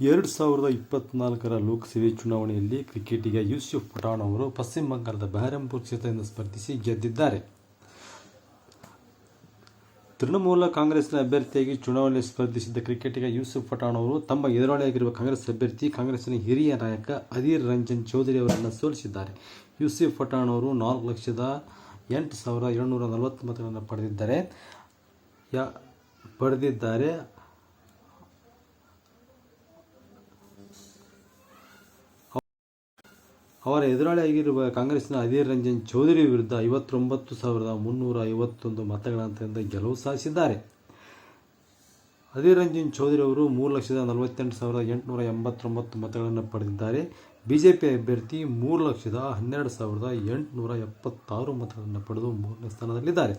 ಎರಡು ಸಾವಿರದ ಇಪ್ಪತ್ನಾಲ್ಕರ ಲೋಕಸಭೆ ಚುನಾವಣೆಯಲ್ಲಿ ಕ್ರಿಕೆಟಿಗ ಯೂಸುಫ್ ಪಠಾಣ್ ಅವರು ಪಶ್ಚಿಮ ಬಂಗಾಳದ ಬಹರಂಪುರ್ ಕ್ಷೇತ್ರದಿಂದ ಸ್ಪರ್ಧಿಸಿ ಗೆದ್ದಿದ್ದಾರೆ. ತೃಣಮೂಲ ಕಾಂಗ್ರೆಸ್ನ ಅಭ್ಯರ್ಥಿಯಾಗಿ ಚುನಾವಣೆಯಲ್ಲಿ ಸ್ಪರ್ಧಿಸಿದ್ದ ಕ್ರಿಕೆಟಿಗ ಯೂಸುಫ್ ಪಠಾಣ್ ಅವರು ತಮ್ಮ ಎದುರಾಳಿಯಾಗಿರುವ ಕಾಂಗ್ರೆಸ್ ಅಭ್ಯರ್ಥಿ, ಕಾಂಗ್ರೆಸ್ನ ಹಿರಿಯ ನಾಯಕ ಅಧೀರ್ ರಂಜನ್ ಚೌಧರಿ ಅವರನ್ನು ಸೋಲಿಸಿದ್ದಾರೆ. ಯೂಸುಫ್ ಪಠಾಣ್ ಅವರು ನಾಲ್ಕು ಲಕ್ಷದ ಎಂಟು ಸಾವಿರದ ಏಳ್ನೂರ ನಲವತ್ತು ಮತಗಳನ್ನು ಪಡೆದಿದ್ದಾರೆ. ಯ, ಪಡೆದಿದ್ದಾರೆ. ಅವರ ಎದುರಾಳಿಯಾಗಿರುವ ಕಾಂಗ್ರೆಸ್ನ ಅಧೀರ್ ರಂಜನ್ ಚೌಧರಿ ವಿರುದ್ಧ ಐವತ್ತೊಂಬತ್ತು ಸಾವಿರದ ಮುನ್ನೂರ ಐವತ್ತೊಂದು ಮತಗಳ ಅಂತರದಿಂದ ಗೆಲುವು ಸಾಧಿಸಿದ್ದಾರೆ. ಅಧೀರ್ ರಂಜನ್ ಚೌಧರಿ ಅವರು ಮೂರು ಲಕ್ಷದ ನಲವತ್ತೆಂಟು ಸಾವಿರದ ಎಂಟುನೂರ ಎಂಬತ್ತೊಂಬತ್ತು ಮತಗಳನ್ನು ಪಡೆದಿದ್ದಾರೆ. ಬಿಜೆಪಿ ಅಭ್ಯರ್ಥಿ ಮೂರು ಲಕ್ಷದ ಹನ್ನೆರಡು ಸಾವಿರದ ಎಂಟುನೂರ ಎಪ್ಪತ್ತಾರು ಮತಗಳನ್ನು ಪಡೆದು ಮೂರನೇ ಸ್ಥಾನದಲ್ಲಿದ್ದಾರೆ.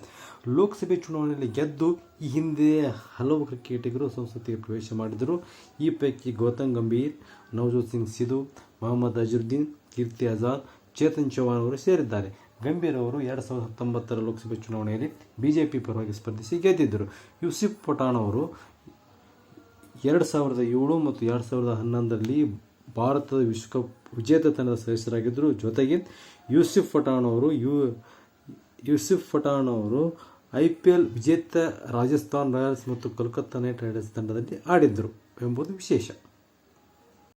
ಲೋಕಸಭೆ ಚುನಾವಣೆಯಲ್ಲಿ ಗೆದ್ದು ಈ ಹಿಂದೆ ಹಲವು ಕ್ರಿಕೆಟಿಗರು ಸಂಸತ್ತಿಗೆ ಪ್ರವೇಶ ಮಾಡಿದರು. ಈ ಪೈಕಿ ಗೌತಮ್ ಗಂಭೀರ್, ನವಜೋತ್ ಸಿಂಗ್ ಸಿಧು, ಮೊಹಮ್ಮದ್ ಅಜರುದ್ದೀನ್, ಕೀರ್ತಿ ಆಜಾದ್, ಚೇತನ್ ಚೌಹಾಣ್ ಅವರು ಸೇರಿದ್ದಾರೆ. ಗಂಭೀರ್ ಅವರು ಎರಡು ಸಾವಿರದ ಹತ್ತೊಂಬತ್ತರ ಲೋಕಸಭೆ ಚುನಾವಣೆಯಲ್ಲಿ ಬಿಜೆಪಿ ಪರವಾಗಿ ಸ್ಪರ್ಧಿಸಿ ಗೆದ್ದಿದ್ದರು. ಯೂಸಿಫ್ ಪಠಾಣ್ ಅವರು ಎರಡು ಸಾವಿರದ ಏಳು ಮತ್ತು ಎರಡು ಸಾವಿರದ ಹನ್ನೊಂದರಲ್ಲಿ ಭಾರತದ ವಿಶ್ವಕಪ್ ವಿಜೇತ ತಂಡದ ಸದಸ್ಯರಾಗಿದ್ದರು. ಜೊತೆಗೆ ಯೂಸುಫ್ ಪಠಾಣ್ ಅವರು ಯು, ಯೂಸುಫ್ ಪಠಾಣ್ ಅವರು ಐ ಪಿ ಎಲ್ ವಿಜೇತ ರಾಜಸ್ಥಾನ್ ರಾಯಲ್ಸ್ ಮತ್ತು ಕೋಲ್ಕತ್ತಾ ನೈಟ್ ರೈಡರ್ಸ್ ತಂಡದಲ್ಲಿ ಆಡಿದ್ದರು ಎಂಬುದು ವಿಶೇಷ.